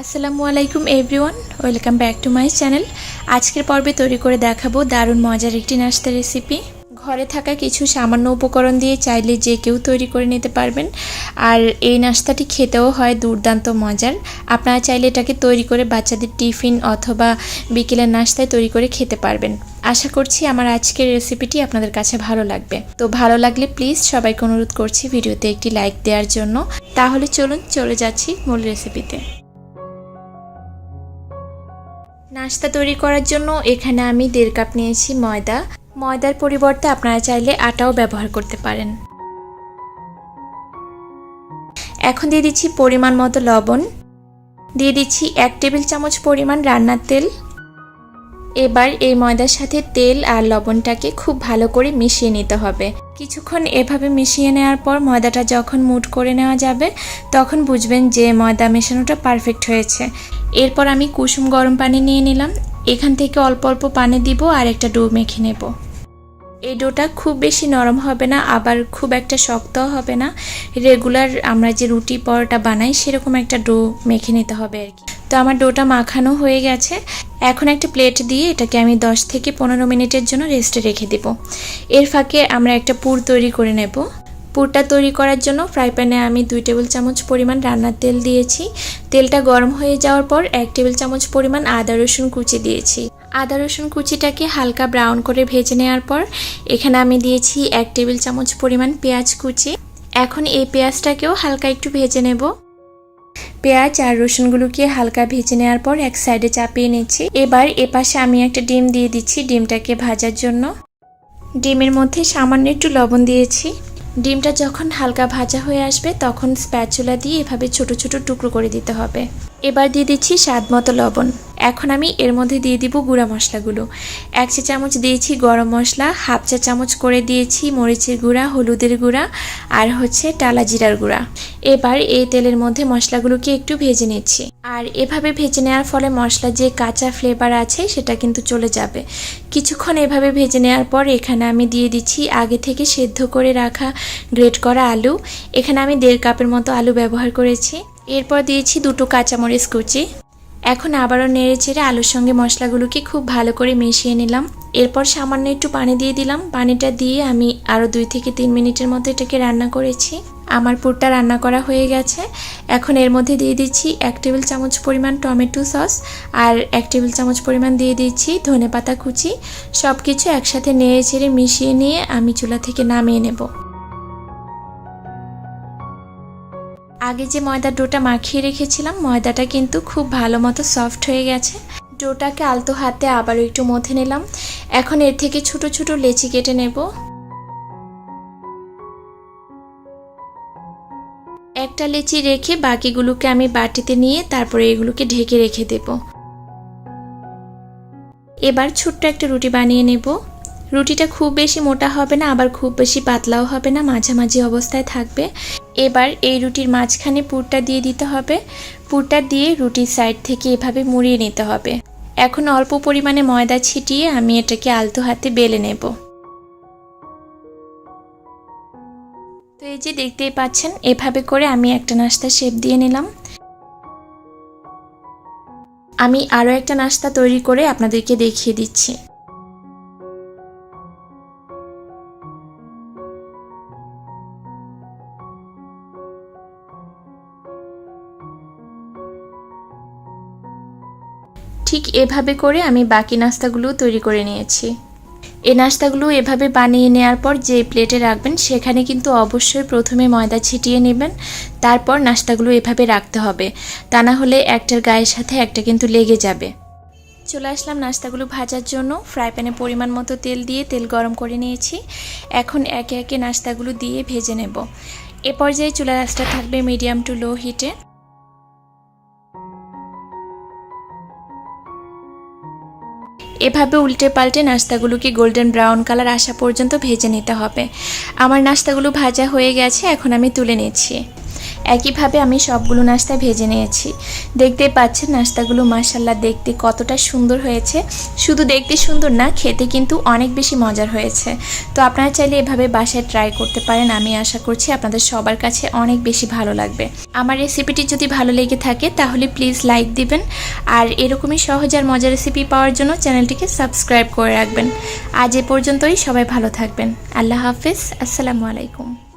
আসসালামু আলাইকুম everyone welcome back to my channel আজকের পর্বে তৈরি করে দেখাবো দারুণ মজার একটি নাস্তা রেসিপি ঘরে থাকা কিছু সামান্য উপকরণ দিয়ে চাইলে যে কেউ তৈরি করে নিতে পারবেন। আর এই নাস্তাটি খেতেও হয় দুর্দান্ত মজার। আপনারা চাইলে এটাকে তৈরি করে বাচ্চাদের টিফিন অথবা বিকেলের নাস্তায় তৈরি করে খেতে পারবেন। আশা করছি আমার আজকের রেসিপিটি আপনাদের কাছে ভালো লাগবে। তো ভালো লাগলে প্লিজ সবাইকে অনুরোধ করছি ভিডিওতে একটি লাইক দেওয়ার জন্য। তাহলে চলুন চলে যাচ্ছি মূল রেসিপিতে নাস্তা তৈরি করার জন্য এখানে আমি দেড় কাপ নিয়েছি ময়দা। ময়দার পরিবর্তে আপনারা চাইলে আটাও ব্যবহার করতে পারেন। এখন দিয়ে দিচ্ছি পরিমাণ মতো লবণ। দিয়ে দিচ্ছি এক টেবিল চামচ পরিমাণ রান্নার তেল। এবার এই ময়দার সাথে তেল আর লবণটাকে খুব ভালো করে মিশিয়ে নিতে হবে। কিছুক্ষণ এভাবে মিশিয়ে নেওয়ার পর ময়দাটা যখন মুট করে নেওয়া যাবে, তখন বুঝবেন যে ময়দা মেশানোটা পারফেক্ট হয়েছে। এরপর আমি কুসুম গরম পানি নিয়ে নিলাম। এখান থেকে অল্প অল্প পানি দিব আর একটা ডো মেখে নেব। এই ডোটা খুব বেশি নরম হবে না, আবার খুব একটা শক্তও হবে না। রেগুলার আমরা যে রুটি পরোটা বানাই, সেরকম একটা ডো মেখে নিতে হবে আর কি। তো আমার ডোটা মাখানো হয়ে গেছে। এখন একটা প্লেট দিয়ে এটাকে আমি 10 থেকে পনেরো মিনিটের জন্য রেস্টে রেখে দেব। এর ফাঁকে আমরা একটা পুর তৈরি করে নেব। পুরটা তৈরি করার জন্য ফ্রাই প্যানে আমি দুই টেবিল চামচ পরিমাণ রান্নার তেল দিয়েছি। তেলটা গরম হয়ে যাওয়ার পর এক টেবিল চামচ পরিমাণ আদা রসুন কুচি দিয়েছি। আদা রসুন কুচিটাকে হালকা ব্রাউন করে ভেজে নেওয়ার পর এখানে আমি দিয়েছি এক টেবিল চামচ পরিমাণ পেঁয়াজ কুচি। এখন এই পেঁয়াজটাকেও হালকা একটু ভেজে নেব। পেঁয়াজ আর রসুনগুলোকে হালকা ভেজে নেওয়ার পর এক সাইডে চাপিয়ে নিচ্ছি। এবার এপাশে আমি একটা ডিম দিয়ে দিচ্ছি ডিমটাকে ভাজার জন্য। ডিমের মধ্যে সামান্য একটু লবণ দিয়েছি। ডিমটা যখন হালকা ভাজা হয়ে আসবে তখন স্প্যাচুলা দিয়ে এভাবে ছোট ছোট টুকরো করে দিতে হবে। এবার দিয়ে দিচ্ছি স্বাদ মতো লবণ। এখন আমি এর মধ্যে দিয়ে দিব গুঁড়া মশলাগুলো। এক চা চামচ দিয়েছি গরম মশলা, হাফ চা চামচ করে দিয়েছি মরিচের গুঁড়া, হলুদের গুঁড়া আর হচ্ছে টালা জিরার গুঁড়া। এবার এই তেলের মধ্যে মশলাগুলোকে একটু ভেজে নিচ্ছি। আর এভাবে ভেজে নেওয়ার ফলে মশলার যে কাঁচা ফ্লেভার আছে সেটা কিন্তু চলে যাবে। কিছুক্ষণ এভাবে ভেজে নেওয়ার পর এখানে আমি দিয়ে দিচ্ছি আগে থেকে সেদ্ধ করে রাখা গ্রেট করা আলু। এখানে আমি দেড় কাপের মতো আলু ব্যবহার করেছি। এরপর দিয়েছি দুটো কাঁচামরিচ কুচি। এখন আবারও নেড়ে চেড়ে আলুর সঙ্গে মশলাগুলোকে খুব ভালো করে মিশিয়ে নিলাম। এরপর সামান্য একটু পানি দিয়ে দিলাম। পানিটা দিয়ে আমি আরও দুই থেকে তিন মিনিটের মধ্যে এটাকে রান্না করেছি। আমার পুরটা রান্না করা হয়ে গেছে। এখন এর মধ্যে দিয়ে দিচ্ছি এক টেবিল চামচ পরিমাণ টমেটো সস আর এক টেবিল চামচ পরিমাণ দিয়ে দিচ্ছি ধনে পাতা কুচি। সব কিছু একসাথে নেড়ে চেড়ে মিশিয়ে নিয়ে আমি চুলা থেকে নামিয়ে নেব। আগে যে ময়দার ডোটা মাখিয়ে রেখেছিলাম, ময়দাটা কিন্তু খুব ভালো মতো সফট হয়ে গেছে। ডোটাকে আলতো হাতে আবারও একটু মথে নিলাম। এখন এর থেকে ছোট ছোট লেচি কেটে নেব। একটা লেচি রেখে বাকিগুলোকে আমি বাটিতে নিয়ে তারপরে এগুলোকে ঢেকে রেখে দেব। এবার ছোট্ট একটা রুটি বানিয়ে নেব। রুটিটা খুব বেশি মোটা হবে না, আবার খুব বেশি পাতলাও হবে না, মাঝামাঝি অবস্থায় থাকবে। এবার এই রুটির মাঝখানে পুরটা দিয়ে দিতে হবে। পুরটা দিয়ে রুটির সাইড থেকে এভাবে মুড়িয়ে নিতে হবে। এখন অল্প পরিমাণে ময়দা ছিটিয়ে আমি এটাকে আলতো হাতে বেলে নেব। তো এই যে দেখতেই পাচ্ছেন, এভাবে করে আমি একটা নাস্তা শেপ দিয়ে নিলাম। আমি আরও একটা নাস্তা তৈরি করে আপনাদেরকে দেখিয়ে দিচ্ছি। ঠিক এভাবে করে আমি বাকি নাস্তাগুলো তৈরি করে নিয়েছি। এই নাস্তাগুলো এভাবে বানিয়ে নেওয়ার পর যে প্লেটে রাখবেন, সেখানে কিন্তু অবশ্যই প্রথমে ময়দা ছিটিয়ে নেবেন, তারপর নাস্তাগুলো এভাবে রাখতে হবে। তা না হলে একটার গায়ের সাথে একটা কিন্তু লেগে যাবে। চলে আসলাম নাস্তাগুলো ভাজার জন্য। ফ্রাই প্যানে পরিমাণ মতো তেল দিয়ে তেল গরম করে নিয়েছি। এখন একে একে নাস্তাগুলো দিয়ে ভেজে নেব। এ পর্যায়ে চুলা রাস্তা থাকবে মিডিয়াম টু লো হিটে। এভাবে উল্টে পাল্টে নাস্তাগুলোকে গোল্ডেন ব্রাউন কালার আসা পর্যন্ত ভেজে নিতে হবে। আমার নাস্তাগুলো ভাজা হয়ে গেছে, এখন আমি তুলে নিচ্ছি। একইভাবে আমি সবগুলো নাস্তা ভেজে নিয়েছি। দেখতেই পাচ্ছেন নাস্তাগুলো মাসাল্লাহ দেখতে কতটা সুন্দর হয়েছে। শুধু দেখতে সুন্দর না, খেতে কিন্তু অনেক বেশি মজার হয়েছে। তো আপনারা চাইলে এভাবে বাসায় ট্রাই করতে পারেন, আমি আশা করছি আপনাদের সবার কাছে অনেক বেশি ভালো লাগবে। আমার রেসিপিটি যদি ভালো লেগে থাকে, তাহলে প্লিজ লাইক দিবেন। আর এরকমই সহজ আর মজার রেসিপি পাওয়ার জন্য চ্যানেলটিকে সাবস্ক্রাইব করে রাখবেন। আজ এ পর্যন্তই, সবাই ভালো থাকবেন। আল্লাহ হাফিজ, আসসালামু আলাইকুম।